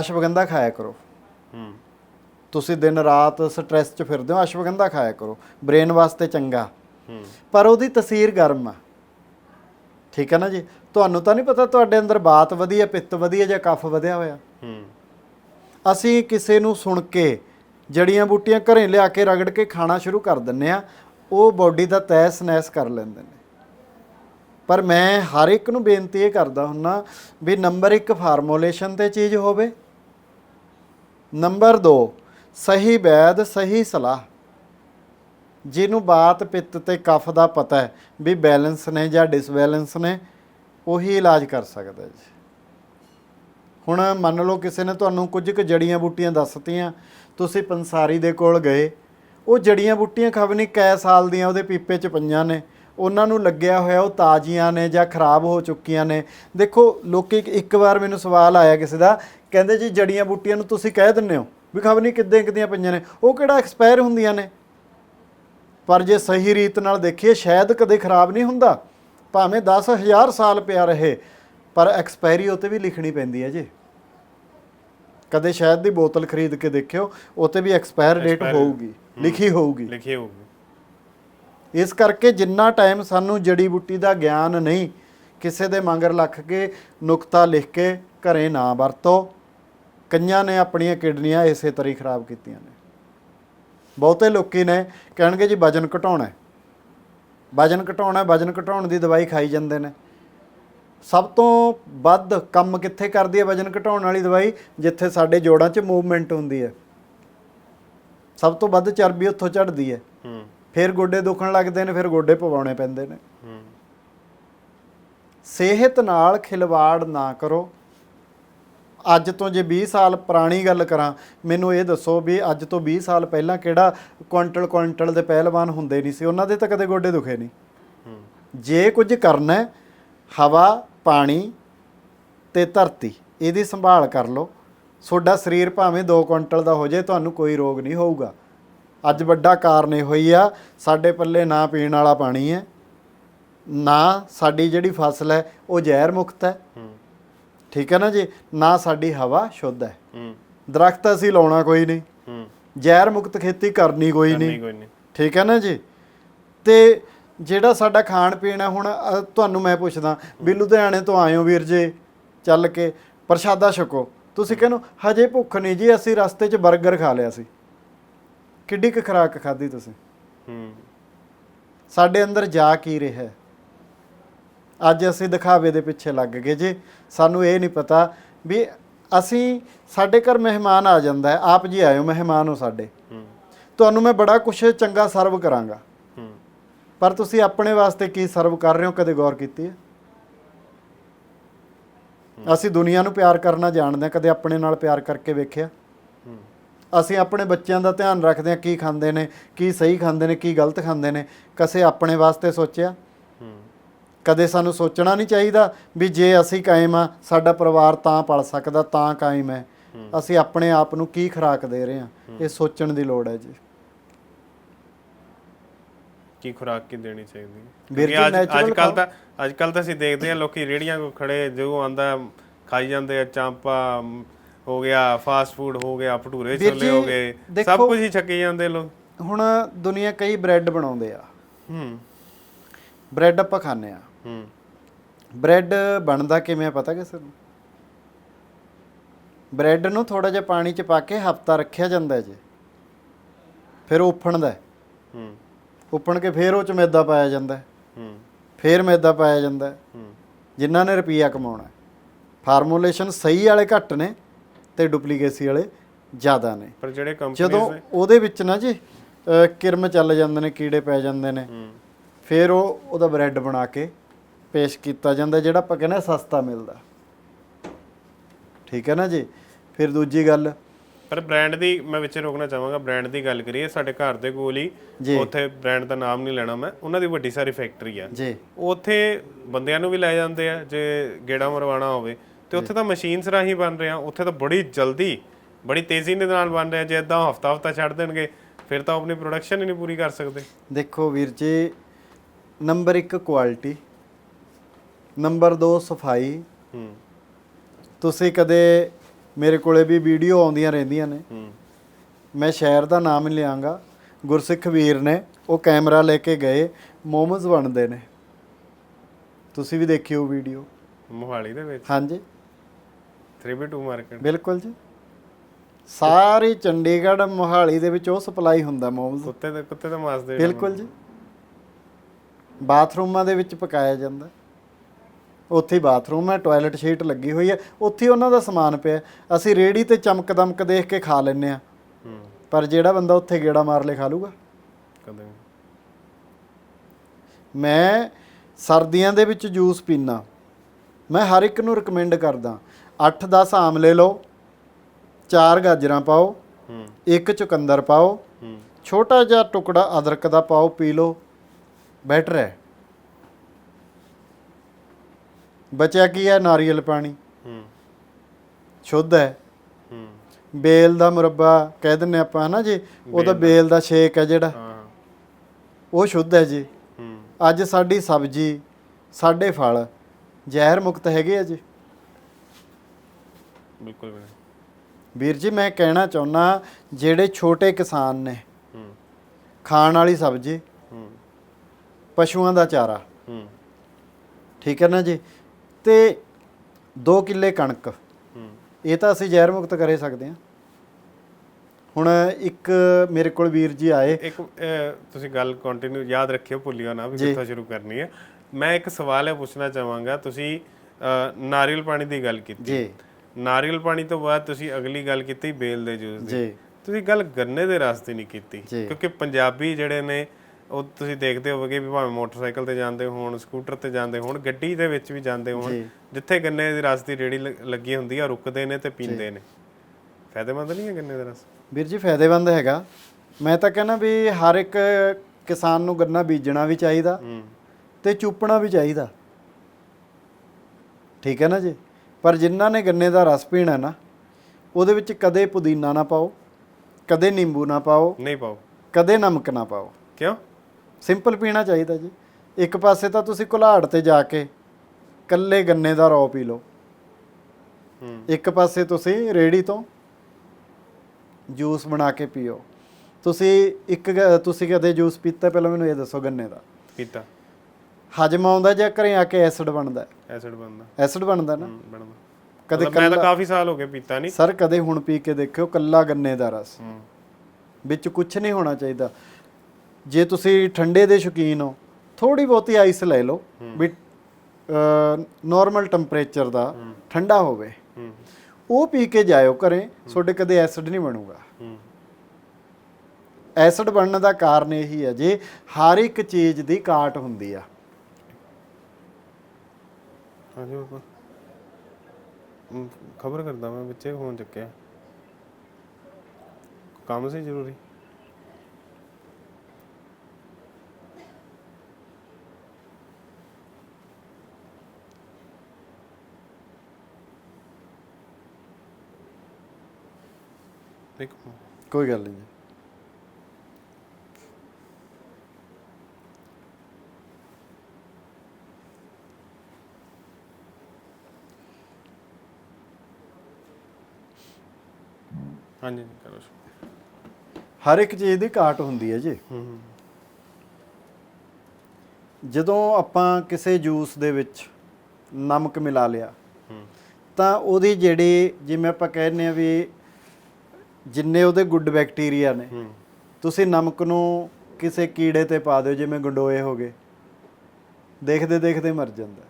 ਅਸ਼ਵਗੰਧਾ ਖਾਇਆ ਕਰੋ। ਹੂੰ। ਤੁਸੀਂ ਦਿਨ ਰਾਤ ਸਟ੍ਰੈਸ 'ਚ ਫਿਰਦੇ ਹੋ ਅਸ਼ਵਗੰਧਾ ਖਾਇਆ ਕਰੋ। ਬ੍ਰੇਨ ਵਾਸਤੇ ਚੰਗਾ। ਹੂੰ। ਪਰ ਉਹਦੀ ਤਸੀਰ ਗਰਮ ਆ। ਠੀਕ ਹੈ ਨਾ ਜੀ? ਤੁਹਾਨੂੰ ਤਾਂ ਨਹੀਂ ਪਤਾ ਤੁਹਾਡੇ ਅੰਦਰ ਬਾਤ ਵਧੀਆ ਪਿੱਤ ਵਧੀਆ ਜਾਂ ਕਫ ਵਧਿਆ ਹੋਇਆ? ਹੂੰ। ਅਸੀਂ ਕਿਸੇ ਨੂੰ ਸੁਣ ਕੇ ਜੜੀਆਂ ਬੂਟੀਆਂ ਘਰੇ ਲਿਆ ਕੇ ਰਗੜ ਕੇ ਖਾਣਾ ਸ਼ੁਰੂ ਕਰ ਦਿੰਨੇ ਆ ਉਹ ਬਾਡੀ ਦਾ ਤੈਸ ਨੈਸ ਕਰ ਲੈਂਦੇ ਨੇ। ਪਰ ਮੈਂ ਹਰ ਇੱਕ ਨੂੰ ਬੇਨਤੀ ਇਹ ਕਰਦਾ ਹੁੰਨਾ ਵੀ ਨੰਬਰ 1 ਫਾਰਮੂਲੇਸ਼ਨ ਤੇ ਚੀਜ਼ ਹੋਵੇ। ਨੰਬਰ 2 ਸਹੀ ਵੈਦ, ਸਹੀ ਸਲਾਹ। ਜਿਹਨੂੰ ਬਾਤ ਪਿੱਤ ਤੇ ਕਫ ਦਾ ਪਤਾ ਹੈ ਵੀ ਬੈਲੈਂਸ ਨੇ ਜਾਂ ਡਿਸਬੈਲੈਂਸ ਨੇ, ਉਹੀ ਇਲਾਜ ਕਰ ਸਕਦਾ ਜੀ। ਹੁਣ ਮੰਨ ਲਓ ਕਿਸੇ ਨੇ ਤੁਹਾਨੂੰ ਕੁਝ ਕੁ ਜੜੀਆਂ ਬੂਟੀਆਂ ਦੱਸਤੀਆਂ, ਤੁਸੀਂ ਪੰਸਾਰੀ ਦੇ ਕੋਲ ਗਏ, ਉਹ ਜੜੀਆਂ ਬੂਟੀਆਂ ਖਬਨੀ ਕੈ ਸਾਲ ਦੀਆਂ ਉਹਦੇ ਪੀਪੇ 'ਚ ਪਈਆਂ ਨੇ। ਉਹਨਾਂ ਨੂੰ ਲੱਗਿਆ ਹੋਇਆ ਉਹ ਤਾਜ਼ੀਆਂ ਨੇ ਜਾਂ ਖਰਾਬ ਹੋ ਚੁੱਕੀਆਂ ਨੇ। ਦੇਖੋ ਲੋਕੀ ਇੱਕ ਵਾਰ ਮੈਨੂੰ ਸਵਾਲ ਆਇਆ ਕਿਸੇ ਦਾ ਕਹਿੰਦੇ ਜੀ ਜੜੀਆਂ ਬੂਟੀਆਂ ਨੂੰ ਤੁਸੀਂ ਕਹਿ ਦਿੰਦੇ ਹੋ ਵੀ ਖਬਨੀ ਕਿੱਦਾਂ ਕਿੱਦੀਆਂ ਪਈਆਂ ਨੇ ਉਹ ਕਿਹੜਾ ਐਕਸਪਾਇਰ ਹੁੰਦੀਆਂ ਨੇ? ਪਰ ਜੇ ਸਹੀ ਰੀਤ ਨਾਲ ਦੇਖੀਏ ਸ਼ਾਇਦ ਕਦੇ ਖਰਾਬ ਨਹੀਂ ਹੁੰਦਾ। ਭਾਵੇਂ 10000 ਸਾਲ ਪਿਆ ਰਹੇ ਪਰ ਐਕਸਪਾਇਰੀ ਉਤੇ ਵੀ ਲਿਖਣੀ ਪੈਂਦੀ ਹੈ ਜੀ। ਕਦੇ ਸ਼ਾਇਦ ਦੀ ਬੋਤਲ ਖਰੀਦ ਕੇ ਦੇਖਿਓ ਉਤੇ ਵੀ ਐਕਸਪਾਇਰ ਡੇਟ ਹੋਊਗੀ ਲਿਖੀ ਹੋਊਗੀ। ਲਿਖੇ ਹੋਊਗੇ। ਇਸ ਕਰਕੇ ਜਿੰਨਾ ਟਾਈਮ ਸਾਨੂੰ ਜੜੀ ਬੂਟੀ ਦਾ ਗਿਆਨ ਨਹੀਂ, ਕਿਸੇ ਦੇ ਮੰਗਰ ਲੱਖ ਕੇ ਨੁਕਤਾ ਲਿਖ ਕੇ ਘਰੇ ਨਾ ਵਰਤੋ। ਕਈਆਂ ਨੇ ਆਪਣੀਆਂ ਕਿਡਨੀਆਂ ਇਸੇ ਤਰ੍ਹਾਂ ਹੀ ਖਰਾਬ ਕੀਤੀਆਂ ਨੇ। ਬਹੁਤੇ ਲੋਕੀ ਨੇ ਕਹਿਣਗੇ ਜੀ ਵਜਨ ਘਟਾਉਣਾ ਵਜਨ ਘਟਾਉਣਾ ਵਜਨ ਘਟਾਉਣ ਦੀ ਦਵਾਈ ਖਾਈ ਜਾਂਦੇ ਨੇ। ਸਭ ਤੋਂ ਵੱਧ ਕੰਮ ਕਿੱਥੇ ਕਰਦੀ ਹੈ ਵਜਨ ਘਟਾਉਣ ਵਾਲੀ ਦਵਾਈ? ਜਿੱਥੇ ਸਾਡੇ ਜੋੜਾਂ 'ਚ ਮੂਵਮੈਂਟ ਹੁੰਦੀ ਹੈ। ਸਭ ਤੋਂ ਵੱਧ ਚਰਬੀ ਉੱਥੋਂ ਚੜਦੀ ਹੈ। ਹੂੰ। ਫਿਰ ਗੋਡੇ ਦੁਖਣ ਲੱਗਦੇ ਨੇ, ਫਿਰ ਗੋਡੇ ਪਵਾਉਣੇ ਪੈਂਦੇ ਨੇ। ਸਿਹਤ ਨਾਲ ਖਿਲਵਾੜ ਨਾ ਕਰੋ। ਅੱਜ ਤੋਂ ਜੇ 20 ਸਾਲ ਪੁਰਾਣੀ ਗੱਲ ਕਰਾਂ, ਮੈਨੂੰ ਇਹ ਦੱਸੋ ਵੀ ਅੱਜ ਤੋਂ 20 ਸਾਲ ਪਹਿਲਾਂ ਕਿਹੜਾ ਕੁਇੰਟਲ ਕੁਇੰਟਲ ਦੇ ਪਹਿਲਵਾਨ ਹੁੰਦੇ ਨਹੀਂ ਸੀ? ਉਹਨਾਂ ਦੇ ਤਾਂ ਕਦੇ ਗੋਡੇ ਦੁਖੇ ਨਹੀਂ। ਜੇ ਕੁਝ ਕਰਨਾ ਹਵਾ, ਪਾਣੀ ਤੇ ਧਰਤੀ, ਇਹਦੀ ਸੰਭਾਲ ਕਰ ਲਓ। ਤੁਹਾਡਾ ਸਰੀਰ ਭਾਵੇਂ 2 ਕੁਇੰਟਲ ਦਾ ਹੋ ਜਾਏ, ਤੁਹਾਨੂੰ ਕੋਈ ਰੋਗ ਨਹੀਂ ਹੋਊਗਾ। ਅੱਜ ਵੱਡਾ ਕਾਰਨ ਇਹ ਹੋਈ ਆ ਸਾਡੇ ਪੱਲੇ ਨਾ ਪੀਣ ਵਾਲਾ ਪਾਣੀ ਹੈ ਨਾ ਸਾਡੀ ਜਿਹੜੀ ਫਸਲ ਹੈ ਉਹ ਜ਼ਹਿਰ ਮੁਕਤ ਹੈ। ਹੂੰ। ਠੀਕ ਹੈ ਨਾ ਜੀ? ਨਾ ਸਾਡੀ ਹਵਾ ਸ਼ੁੱਧ ਹੈ। ਹੂੰ। ਦਰਖਤ ਅਸੀਂ ਲਾਉਣਾ ਕੋਈ ਨਹੀਂ। ਹੂੰ। ਜ਼ਹਿਰ ਮੁਕਤ ਖੇਤੀ ਕਰਨੀ ਕੋਈ ਨਹੀਂ। ਠੀਕ ਹੈ ਨਾ ਜੀ? ਤੇ ਜਿਹੜਾ ਸਾਡਾ ਖਾਣ ਪੀਣ ਹੈ ਹੁਣ ਤੁਹਾਨੂੰ ਮੈਂ ਪੁੱਛਦਾ ਵੀ ਲੁਧਿਆਣੇ ਤੋਂ ਹੋ ਵੀਰ ਜੀ ਚੱਲ ਕੇ ਪ੍ਰਸ਼ਾਦਾ ਛਕੋ। ਤੁਸੀਂ ਕਹਿੰਦੇ ਹਜੇ ਭੁੱਖ ਨਹੀਂ ਜੀ ਅਸੀਂ ਰਸਤੇ 'ਚ 버ਗਰ ਖਾ ਲਿਆ ਸੀ। ਕਿੱਡੀ ਕੁ ਖੁਰਾਕ ਖਾਧੀ ਤੁਸੀਂ? ਹੂੰ ਸਾਡੇ ਅੰਦਰ ਜਾ ਕੀ ਰਿਹਾ ਹੈ? ਅੱਜ ਅਸੀਂ ਦਿਖਾਵੇ ਦੇ ਪਿੱਛੇ ਲੱਗ ਗਏ ਜੇ। ਸਾਨੂੰ ਇਹ ਨਹੀਂ ਪਤਾ ਵੀ ਅਸੀਂ ਸਾਡੇ ਘਰ ਮਹਿਮਾਨ ਆ ਜਾਂਦਾ ਹੈ। ਆਪ ਜੀ ਆਇਓ, ਮਹਿਮਾਨ ਹੋ ਸਾਡੇ। ਤੁਹਾਨੂੰ ਮੈਂ ਬੜਾ ਕੁਝ ਚੰਗਾ ਸਰਵ ਕਰਾਂਗਾ। ਪਰ ਤੁਸੀਂ ਆਪਣੇ ਵਾਸਤੇ ਕੀ ਸਰਵ ਕਰ ਰਹੇ ਹੋ? ਕਦੇ ਗੌਰ ਕੀਤੀ ਹੈ? ਅਸੀਂ ਦੁਨੀਆ ਨੂੰ ਪਿਆਰ ਕਰਨਾ ਜਾਣਦੇ ਹਾਂ। ਕਦੇ ਆਪਣੇ ਨਾਲ ਪਿਆਰ ਕਰਕੇ ਵੇਖਿਆ? ਅਸੀਂ ਆਪਣੇ ਬੱਚਿਆਂ ਦਾ ਧਿਆਨ ਰੱਖਦੇ ਹਾਂ ਕੀ ਖਾਂਦੇ ਨੇ ਕੀ ਸਹੀ ਖਾਂਦੇ ਨੇ ਕੀ ਗਲਤ ਖਾਂਦੇ ਨੇ। ਕਸੇ ਆਪਣੇ ਵਾਸਤੇ ਸੋਚਿਆ? ਕਦੇ ਸਾਨੂੰ ਸੋਚਣਾ ਨਹੀਂ ਚਾਹੀਦਾ ਵੀ ਜੇ ਅਸੀਂ ਕਾਇਮ ਆ ਸਾਡਾ ਪਰਿਵਾਰ ਤਾਂ ਪਲ ਸਕਦਾ ਤਾਂ ਕਾਇਮ ਹੈ। ਅਸੀਂ ਆਪਣੇ ਆਪ ਨੂੰ ਕੀ ਖੁਰਾਕ ਦੇ ਰਹੇ ਹਾਂ? ਇਹ ਸੋਚਣ ਦੀ ਲੋੜ ਹੈ ਜੀ। ਕੀ ਖੁਰਾਕ ਕੀ ਦੇਣੀ ਚਾਹੀਦੀ? ਕਿਉਂਕਿ ਅੱਜ ਅੱਜ ਕੱਲ। ਤਾਂ ਅੱਜ ਕੱਲ ਤਾਂ ਅਸੀਂ ਦੇਖਦੇ ਹਾਂ ਲੋਕੀ ਰੇੜੀਆਂ ਕੋ ਖੜੇ ਜੋ ਆਂਦਾ ਖਾਈ ਜਾਂਦੇ ਆ ਚਾਂਪਾ ਹੋ ਗਿਆ ਫਾਸਟ ਫੂਡ ਹੋ ਗਿਆ ਭਟੂਰੇ ਵੀਰ ਛੋਲੇ ਜੀ, ਹੋ ਗਏ ਸਭ ਦੇਖੋ- ਕੁਝ ਹੀ ਛੱਕੀ ਜਾਂਦੇ ਲੋਕ। ਹੁਣ ਦੁਨੀਆ ਕਈ ਬ੍ਰੈਡ ਬਣਾਉਂਦੇ ਆ। ਹੂੰ। ਬ੍ਰੈਡ ਆਪਾਂ ਖਾਂਦੇ ਆ। ਹੂੰ। ਬ੍ਰੈਡ ਬਣਦਾ ਕਿਵੇਂ ਆ ਪਤਾ ਕਿਸੇ ਨੂੰ? ਬ੍ਰੈਡ ਨੂੰ ਥੋੜਾ ਜਿਹਾ ਪਾਣੀ ਚ ਪਾ ਕੇ ਹਫਤਾ ਰੱਖਿਆ ਜਾਂਦਾ ਜੀ। ਫਿਰ ਉਹ ਉਫਣਦਾ ਹੈ। ਹੂੰ। ਉਫਣ ਕੇ ਫਿਰ ਉਹ ਚ ਮੈਦਾ ਪਾਇਆ ਜਾਂਦਾ ਹੈ। ਹੂੰ। ਫਿਰ ਮੈਦਾ ਪਾਇਆ ਜਾਂਦਾ ਹੈ। ਹੂੰ। ਜਿਨ੍ਹਾਂ ਨੇ ਰੁਪਈਆ ਕਮਾਉਣਾ ਹੈ। ਫਾਰਮੂਲੇਸ਼ਨ ਸਹੀ ਵਾਲੇ ਘੱਟ ਨੇ। ਤੇ ਡੁਪਲੀਕੇਸੀ ਵਾਲੇ ਜ਼ਿਆਦਾ ਨੇ। ਪਰ ਜਿਹੜੇ ਜਦੋਂ ਕੰਪਨੀਆਂ ਨੇ ਉਹਦੇ ਵਿੱਚ ਨਾ ਜੀ ਕਿਰਮ ਚੱਲ ਜਾਂਦੇ ਨੇ ਕੀੜੇ ਪੈ ਜਾਂਦੇ ਨੇ ਫਿਰ ਉਹ ਉਹਦਾ ਬ੍ਰੈਡ ਬਣਾ ਕੇ ਪੇਸ਼ ਕੀਤਾ ਜਾਂਦਾ ਜਿਹੜਾ ਆਪਾਂ ਕਹਿੰਦੇ ਸਸਤਾ ਮਿਲਦਾ। ਠੀਕ ਹੈ ਨਾ ਜੀ? ਫਿਰ ਦੂਜੀ ਗੱਲ। ਪਰ ਬ੍ਰਾਂਡ ਦੀ ਮੈਂ ਵਿੱਚ ਰੋਕਣਾ ਚਾਹਾਂਗਾ ਬ੍ਰਾਂਡ ਦੀ ਗੱਲ ਕਰੀਏ ਸਾਡੇ ਘਰ ਦੇ ਕੋਲ ਹੀ। ਉੱਥੇ ਬ੍ਰਾਂਡ ਦਾ ਨਾਮ ਨਹੀਂ ਲੈਣਾ ਮੈਂ ਉਹਨਾਂ ਦੀ ਵੱਡੀ ਸਾਰੀ ਫੈਕਟਰੀ ਆ। ਜੀ। ਉੱਥੇ ਬੰਦਿਆਂ ਨੂੰ ਵੀ ਲੈ ਜਾਂਦੇ ਆ ਜੇ ਗੇੜਾ ਮਰਵਾਣਾ ਹੋਵੇ। ਤੇ ਉੱਥੇ ਤਾਂ ਮਸ਼ੀਨਸ ਰਾਹੀਂ ਬਣ ਰਿਹਾ ਉੱਥੇ ਤਾਂ ਬੜੀ ਜਲਦੀ ਬੜੀ ਤੇਜ਼ੀ ਦੇ ਨਾਲ ਬਣ ਰਿਹਾ ਜੇ ਇਦਾਂ ਹਫਤਾ ਹਫਤਾ ਛੱਡ ਦੇਣਗੇ ਫਿਰ ਤਾਂ ਆਪਣੀ ਪ੍ਰੋਡਕਸ਼ਨ ਹੀ ਨਹੀਂ ਪੂਰੀ ਕਰ ਸਕਦੇ। ਦੇਖੋ ਵੀਰ ਜੀ ਨੰਬਰ 1 ਕੁਆਲਿਟੀ ਨੰਬਰ 2 ਸਫ਼ਾਈ। ਹੂੰ। ਤੁਸੀਂ ਕਦੇ ਮੇਰੇ ਕੋਲੇ ਵੀ ਵੀਡੀਓ ਆਉਂਦੀਆਂ ਰਹਿੰਦੀਆਂ ਨੇ। ਹੂੰ। ਮੈਂ ਸ਼ਹਿਰ ਦਾ ਨਾਮ ਨਹੀਂ ਲਿਆਂਗਾ। ਗੁਰਸਿੱਖ ਵੀਰ ਨੇ ਉਹ ਕੈਮਰਾ ਲੈ ਕੇ ਗਏ ਮੋਮੋਜ਼ ਬਣਦੇ ਨੇ। ਤੁਸੀਂ ਵੀ ਦੇਖਿਓ ਵੀਡੀਓ ਮੋਹਾਲੀ ਦੇ ਵਿੱਚ? ਹਾਂਜੀ। 3B2 ਮਾਰਕੀਟ ਬਿਲਕੁਲ ਜੀ। ਸਾਰੀ ਚੰਡੀਗੜ੍ਹ ਮੋਹਾਲੀ ਦੇ ਵਿੱਚ ਉਹ ਸਪਲਾਈ ਹੁੰਦਾ ਮੋਮੋਜ਼ ਕੁੱਤੇ ਦੇ ਕੁੱਤੇ ਦਾ ਮਾਸ ਦੇ ਬਿਲਕੁਲ ਜੀ। ਬਾਥਰੂਮਾਂ ਦੇ ਵਿੱਚ ਪਕਾਇਆ ਜਾਂਦਾ। ਉੱਥੇ ਬਾਥਰੂਮ ਹੈ ਟਾਇਲਟ ਸ਼ੀਟ ਲੱਗੀ ਹੋਈ ਹੈ। ਉੱਥੇ ਉਹਨਾਂ ਦਾ ਸਮਾਨ ਪਿਆ। ਅਸੀਂ ਰੇੜੀ ਤੇ ਚਮਕ ਦਮਕ ਦੇਖ ਕੇ ਖਾ ਲੈਂਦੇ ਆ ਹੂੰ। ਪਰ ਜਿਹੜਾ ਬੰਦਾ ਉੱਥੇ ਗੇੜਾ ਮਾਰ ਲੇ ਖਾ ਲੂਗਾ। ਕਦੇ। ਮੈਂ ਸਰਦੀਆਂ ਦੇ ਵਿੱਚ ਜੂਸ ਪੀਣਾ ਮੈਂ ਹਰ ਇੱਕ ਨੂੰ ਰეკਮੈਂਡ ਕਰਦਾ। 8-10 ਆਮਲੇ ਲਓ 4 ਗਾਜਰਾਂ ਪਾਓ ਹੂੰ। ਇੱਕ ਚੁਕੰਦਰ ਪਾਓ ਹੂੰ। ਛੋਟਾ ਜਿਹਾ ਟੁਕੜਾ ਅਦਰਕ ਦਾ ਪਾਓ ਪੀ ਲਓ ਬੈਟਰ ਹੈ। ਬਚਿਆ ਕੀ ਹੈ? ਨਾਰੀਅਲ ਪਾਣੀ। ਹੂੰ। ਸ਼ੁੱਧ ਹੈ। ਹੂੰ। ਬੇਲ ਦਾ ਮੁਰੱਬਾ ਕਹਿ ਦਿੰਨੇ ਆਪਾਂ ਹਨਾ ਜੀ? ਉਹਦਾ ਬੇਲ ਦਾ। ਸ਼ੇਕ ਹੈ ਜਿਹੜਾ। ਉਹ ਸ਼ੁੱਧ ਹੈ ਜੀ। ਅੱਜ ਸਾਡੀ ਸਬਜ਼ੀ ਸਾਡੇ ਫਲ ਜ਼ਹਿਰ ਮੁਕਤ ਹੈਗੇ ਆ ਜੀ। ਬਿਲਕੁਲ ਵੀਰ। ਜੀ ਮੈਂ ਕਹਿਣਾ ਚਾਹੁੰਦਾ ਜਿਹੜੇ ਛੋਟੇ ਕਿਸਾਨ ਨੇ ਹੂੰ ਖਾਣ ਵਾਲੀ ਸਬਜ਼ੀ ਹੂੰ ਪਸ਼ੂਆਂ ਦਾ ਚਾਰਾ ਹੂੰ ਠੀਕ ਹੈ ਨਾ ਜੀ? ਤੇ 2 ਕਿੱਲੇ ਕਣਕ ਹੂੰ ਇਹ ਤਾਂ ਅਸੀਂ ਜ਼ਹਿਰ ਮੁਕਤ ਕਰੇ ਸਕਦੇ ਹਾਂ। ਹੁਣ ਇੱਕ ਮੇਰੇ ਕੋਲ ਵੀਰ ਜੀ ਆਏ। ਇੱਕ ਅਹ, ਤੁਸੀਂ ਗੱਲ ਕੰਟੀਨਿਊ ਯਾਦ ਰੱਖਿਓ ਭੁੱਲਿਓ ਨਾ ਵੀ। ਕਿੱਥੋਂ ਸ਼ੁਰੂ ਕਰਨੀ ਹੈ। ਮੈਂ ਇੱਕ ਸਵਾਲ ਹੈ ਪੁੱਛਣਾ ਚਾਹਾਂਗਾ ਤੁਸੀਂ ਅਹ, ਨਾਰੀਅਲ ਪਾਣੀ ਦੀ ਗੱਲ ਕੀਤੀ। ਜੀ। ਨਾਰੀਅਲ ਪਾਣੀ ਤੋਂ ਬਾਅਦ ਤੁਸੀਂ ਅਗਲੀ ਗੱਲ ਕੀਤੀ ਬੇਲ ਦੇ ਜੂਸ ਦੀ। ਜੀ। ਤੁਸੀਂ ਗੱਲ ਗੰਨੇ ਦੇ ਰਸ ਦੀ ਨਹੀਂ ਕੀਤੀ। ਕਿਉਂਕਿ ਪੰਜਾਬੀ ਜਿਹੜੇ ਨੇ ਉਹ ਤੁਸੀਂ ਦੇਖਦੇ ਹੋਵੋਗੇ ਵੀ ਭਾਵੇਂ ਮੋਟਰਸਾਈਕਲ ਤੇ ਜਾਂਦੇ ਹੋਣ ਸਕੂਟਰ ਤੇ ਜਾਂਦੇ ਹੋਣ ਗੱਡੀ ਦੇ ਵਿੱਚ ਵੀ ਜਾਂਦੇ ਹੋਣ। ਜਿੱਥੇ ਗੰਨੇ ਦੀ ਰਸ ਦੀ ਰੇੜੀ ਲੱਗੀ ਹੁੰਦੀ ਆ ਰੁਕਦੇ ਨੇ ਤੇ ਪੀਂਦੇ ਨੇ। ਫਾਇਦੇਮੰਦ ਨਹੀਂ ਹੈ ਗੰਨੇ ਦਾ ਰਸ? ਵੀਰ ਜੀ ਫਾਇਦੇਮੰਦ ਹੈਗਾ। ਮੈਂ ਤਾਂ ਕਹਿੰਦਾ ਵੀ ਹਰ ਇੱਕ ਕਿਸਾਨ ਨੂੰ ਗੰਨਾ ਬੀਜਣਾ ਵੀ ਚਾਹੀਦਾ ਤੇ ਚੂਪਣਾ ਵੀ ਚਾਹੀਦਾ। ਠੀਕ ਹੈ ਨਾ ਜੀ? ਪਰ ਜਿਨ੍ਹਾਂ ਨੇ ਗੰਨੇ ਦਾ ਰਸ ਪੀਣਾ ਨਾ ਉਹਦੇ ਵਿੱਚ ਕਦੇ ਪੁਦੀਨਾ ਨਾ ਪਾਓ ਕਦੇ ਨਿੰਬੂ ਨਾ ਪਾਓ ਨਹੀਂ ਪਾਓ। ਕਦੇ ਨਮਕ ਨਾ ਪਾਓ। ਕਿਉਂ? ਸਿੰਪਲ ਪੀਣਾ ਚਾਹੀਦਾ ਜੀ। ਇੱਕ ਪਾਸੇ ਤਾਂ ਤੁਸੀਂ ਕੁਲਾੜ ਤੇ ਜਾ ਕੇ ਕੱਲੇ ਗੰਨੇ ਦਾ ਰੌ ਪੀ ਲਓ। ਹੂੰ। ਇੱਕ ਪਾਸੇ ਤੁਸੀਂ ਰੇੜੀ ਤੋਂ ਜੂਸ ਬਣਾ ਕੇ ਪੀਓ। ਤੁਸੀਂ ਇੱਕ ਗ- ਤੁਸੀਂ ਕਦੇ ਜੂਸ ਪੀਤਾ? ਪਹਿਲਾਂ ਮੈਨੂੰ ਇਹ ਦੱਸੋ ਗੰਨੇ ਦਾ। ਪੀਤਾ। ਹਜਮ ਆਉਂਦਾ ਜਾਂ ਘਰੇ ਆ ਕੇ ਐਸਿਡ ਬਣਦਾ? ਐਸਿਡ ਬਣਦਾ। ਐਸਿਡ ਬਣਦਾ ਨਾ? ਬਣਦਾ। ਕਦੇ ਮੈਂ ਤਾਂ ਕਾਫੀ ਸਾਲ ਹੋ ਗਏ ਪੀਤਾ ਨਹੀਂ ਸਰ ਕਦੇ ਹੁਣ ਪੀ ਕੇ ਦੇਖਿਓ ਕੱਲਾ ਗੰਨੇ ਦਾ ਰਸ। ਵਿੱਚ ਕੁਝ ਨਹੀਂ ਹੋਣਾ ਚਾਹੀਦਾ। ਜੇ ਤੁਸੀਂ ਠੰਡੇ ਦੇ ਸ਼ੌਕੀਨ ਹੋ ਥੋੜੀ ਬਹੁਤੀ ਆਈਸ ਲੈ ਲਓ ਵੀ ਨਾਰਮਲ ਟੈਂਪਰੇਚਰ ਦਾ ਠੰਡਾ ਹੋਵੇ। ਉਹ ਪੀ ਕੇ ਜਾਇਓ ਘਰੇ ਤੁਹਾਡੇ ਕਦੇ ਐਸਿਡ ਨਹੀਂ ਬਣੂਗਾ। ਐਸਿਡ ਬਣਨ ਦਾ ਕਾਰਨ ਇਹੀ ਹੈ ਜੇ ਹਰ ਇੱਕ ਚੀਜ਼ ਦੀ ਕਾਟ ਹੁੰਦੀ ਆ ਹਾਂਜੀ ਬਾਬਾ ਖਬਰ ਕਰਦਾ ਮੈਂ ਬੱਚੇ ਫੋਨ ਚੱਕਿਆ। ਕੰਮ ਸੀ ਜ਼ਰੂਰੀ? ਦੇਖੋ ਕੋਈ ਗੱਲ ਨਹੀਂ ਹਾਂਜੀ ਕਰੋ ਸ਼ੁਰੂ। ਹਰ ਇੱਕ ਚੀਜ਼ ਦੀ ਕਾਟ ਹੁੰਦੀ ਹੈ ਜੀ। ਹੂੰ ਜਦੋਂ ਆਪਾਂ ਕਿਸੇ ਜੂਸ ਦੇ ਵਿੱਚ ਨਮਕ ਮਿਲਾ ਲਿਆ ਹੂੰ। ਤਾਂ ਉਹਦੀ ਜਿਹੜੀ ਜਿਵੇਂ ਆਪਾਂ ਕਹਿੰਦੇ ਆ ਵੀ ਜਿੰਨੇ ਉਹਦੇ ਗੁੱਡ ਬੈਕਟੀਰੀਆ ਨੇ ਹੂੰ। ਤੁਸੀਂ ਨਮਕ ਨੂੰ ਕਿਸੇ ਕੀੜੇ ਤੇ ਪਾ ਦਿਓ ਜਿਵੇਂ ਗੰਡੋਏ ਹੋ ਗਏ। ਦੇਖਦੇ ਦੇਖਦੇ ਮਰ ਜਾਂਦਾ।